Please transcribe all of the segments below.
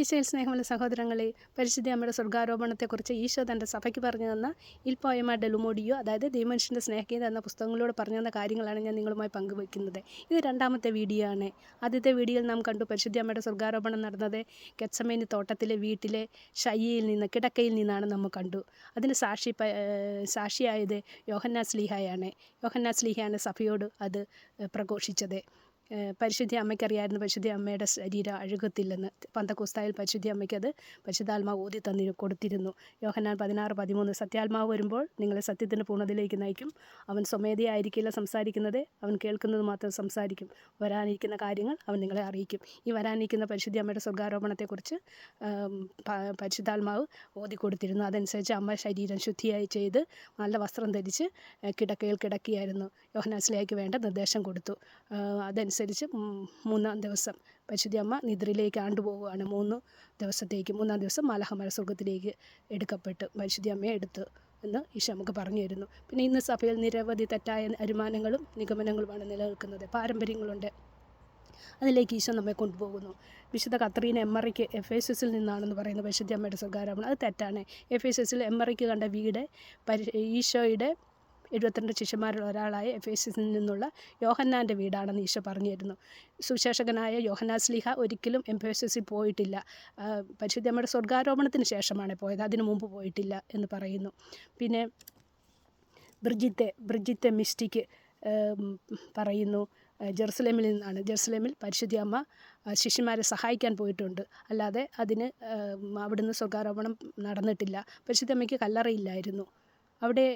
ഈശോയിൽ സ്നേഹമുള്ള സഹോദരങ്ങളെ പരിശുദ്ധ നമ്മുടെ സ്വർഗാരോപണത്തെക്കുറിച്ച് ഈശോ തന്റെ സഭയ്ക്ക് പറഞ്ഞു തന്ന ഇൽപോയമ ഡെലുമോഡിയോ അതായത് ദൈവമനുഷ്യന്റെ സ്നേഹഗീത എന്ന പുസ്തകങ്ങളിലൂടെ പറഞ്ഞു തന്ന കാര്യങ്ങളാണ് ഞാൻ നിങ്ങളുമായി പങ്കുവയ്ക്കുന്നത്. ഇത് രണ്ടാമത്തെ വീഡിയോ ആണ്. ആദ്യത്തെ വീഡിയോയിൽ നാം കണ്ടു പരിശുദ്ധ അമ്മയുടെ സ്വർഗാരോപണം നടന്നത് കെച്ചമേനി തോട്ടത്തിലെ വീട്ടിലെ ശയ്യയിൽ നിന്ന് കിടക്കയിൽ നിന്നാണ് നമ്മൾ കണ്ടു. അതിന് സാക്ഷി സാക്ഷിയായത് യോഹന്നാസ് ലീഹായാണ്. യോഹന്നാസ് ലീഹയാണ് സഭയോട് അത് പ്രഘോഷിച്ചത്. പരിശുദ്ധ അമ്മയ്ക്കറിയായിരുന്നു. പരിശുദ്ധ അമ്മയുടെ ശരീരം അഴുകത്തില്ലെന്ന് പന്തക്കുസ്തായിൽ പരിശുദ്ധ അത് പരിശുദ്ധാത്മാവ് ഓതി തന്നി കൊടുത്തിരുന്നു. യോഹന്നാൻ പതിനാറ് പതിമൂന്ന് സത്യാത്മാവ് വരുമ്പോൾ നിങ്ങളെ സത്യത്തിന്റെ പൂർണതയിലേക്ക് നയിക്കും. അവൻ സ്വമേധയായിരിക്കില്ല സംസാരിക്കുന്നത്. അവൻ കേൾക്കുന്നത് മാത്രം സംസാരിക്കും. വരാനിരിക്കുന്ന കാര്യങ്ങൾ അവൻ നിങ്ങളെ അറിയിക്കും. ഈ വരാനിരിക്കുന്ന പരിശുദ്ധ അമ്മയുടെ സ്വർഗാരോപണത്തെക്കുറിച്ച് പരിശുദ്ധാത്മാവ് ഓതി കൊടുത്തിരുന്നു. അതനുസരിച്ച് അമ്മ ശരീരം ശുദ്ധിയായി ചെയ്ത് നല്ല വസ്ത്രം ധരിച്ച് കിടക്കയിൽ കിടക്കിയായിരുന്നു യോഹനാസിലേക്ക് വേണ്ട നിർദ്ദേശം കൊടുത്തു. അതനുസരിച്ച് ഉം മൂന്നാം ദിവസം പരിശുദ്ധി അമ്മ നിദ്രയിലേക്ക് ആണ്ടുപോവുകയാണ്. മൂന്ന് ദിവസത്തേക്ക് മൂന്നാം ദിവസം മാലഹമര സ്വർഗത്തിലേക്ക് എടുക്കപ്പെട്ട് പരിശുദ്ധി അമ്മയെ എടുത്ത് എന്ന് ഈശോ നമുക്ക് പറഞ്ഞു തരുന്നു പിന്നെ ഇന്ന് സഭയിൽ നിരവധി തെറ്റായ അനുമാനങ്ങളും നിഗമനങ്ങളുമാണ് നിലനിൽക്കുന്നത്. പാരമ്പര്യങ്ങളുണ്ട്. അതിലേക്ക് ഈശോ നമ്മെ കൊണ്ടുപോകുന്നു. വിശുദ്ധ കത്രീന എമ്മറയ്ക്ക് എഫ് എസ് എസിൽ നിന്നാണെന്ന് പറയുന്ന പരിശുദ്ധി അമ്മയുടെ സ്വകാര്യമാണ്. അത് തെറ്റാണ്. എഫ് എസ് എസിൽ എമ്മറയ്ക്ക് കണ്ട വീട് ഈശോയുടെ എഴുപത്തിരണ്ട് ശിഷ്യന്മാരിൽ ഒരാളായ എഫ് എസ് എസിൽ നിന്നുള്ള യോഹന്നാന്റെ വീടാണെന്ന് ഈശോ പറഞ്ഞു തരുന്നു സുശേഷകനായ യോഹന്നാ സ്ലിഹ ഒരിക്കലും എം എസ് എസിൽ പോയിട്ടില്ല പരിശുദ്ധമ്മയുടെ സ്വർഗാരോപണത്തിന് ശേഷമാണ് പോയത്. അതിനു മുമ്പ് പോയിട്ടില്ല എന്ന് പറയുന്നു. പിന്നെ ബ്രിജിത്തെ ബ്രിജിത്തെ മിസ്റ്റിക്ക് പറയുന്നു. ജെറുസലേമിൽ നിന്നാണ്. ജെറുസലേമിൽ പരിശുദ്ധി അമ്മ ശിഷ്യന്മാരെ സഹായിക്കാൻ പോയിട്ടുണ്ട്. അല്ലാതെ അതിന് അവിടുന്ന് സ്വർഗാരോപണം നടന്നിട്ടില്ല. പരിശുദ്ധ അമ്മയ്ക്ക് കല്ലറയില്ലായിരുന്നു. അവിടെ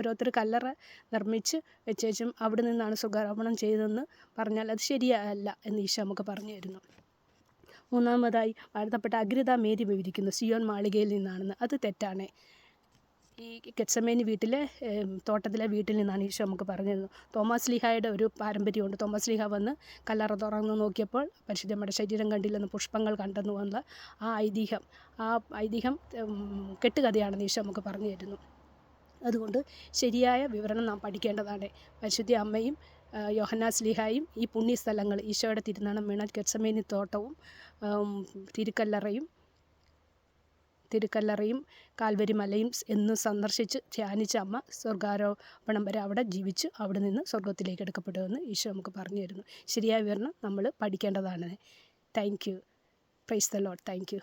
ഓരോരുത്തർ കല്ലറ നിർമ്മിച്ച് വെച്ചേച്ചും അവിടെ നിന്നാണ് സുഖാരോപണം ചെയ്തതെന്ന് പറഞ്ഞാൽ അത് ശരിയല്ല എന്ന് ഈശോ നമുക്ക് പറഞ്ഞു തരുന്നു. മൂന്നാമതായി വാഴ്ത്തപ്പെട്ട അഗ്രത മേരി വിവരിക്കുന്നു. സിയോൻ മാളികയിൽ നിന്നാണെന്ന്. അത് തെറ്റാണ്. ഈ കെച്ചമേനി വീട്ടിലെ തോട്ടത്തിലെ വീട്ടിൽ നിന്നാണ് ഈശോ നമുക്ക് പറഞ്ഞു തരുന്നത്. തോമസ് ലീഹായുടെ ഒരു പാരമ്പര്യമുണ്ട്. തോമസ് ലീഹ വന്ന് കല്ലറ തുറന്നു നോക്കിയപ്പോൾ പരിശുദ്ധമ്മയുടെ ശരീരം കണ്ടില്ലെന്ന് പുഷ്പങ്ങൾ കണ്ടെന്നു വന്ന ആ ഐതിഹ്യം ആ ഐതിഹ്യം കെട്ടുകഥയാണെന്ന് ഈശോ നമുക്ക് പറഞ്ഞു തരുന്നു. അതുകൊണ്ട് ശരിയായ വിവരണം നാം പഠിക്കേണ്ടതാണ്. പരിശുദ്ധ അമ്മയും ആ, യോഹന്നാ സ്ലിഹായും ഈ പുണ്യസ്ഥലങ്ങൾ ഈശോയുടെ തിരുനാണം വീണ കെച്ചമേനി തോട്ടവും തിരുക്കല്ലറയും തിരുക്കല്ലറയും കാൽവരി മലയും എന്നും സന്ദർശിച്ച് ധ്യാനിച്ച അമ്മ സ്വർഗാരോപണം വരെ അവിടെ ജീവിച്ച് അവിടെ നിന്ന് സ്വർഗത്തിലേക്ക് എടുക്കപ്പെടുമെന്ന് ഈശോ നമുക്ക് പറഞ്ഞു തരുന്നു. ശരിയായ വിവരണം നമ്മൾ പഠിക്കേണ്ടതാണ്. Thank you. Praise the Lord thank you.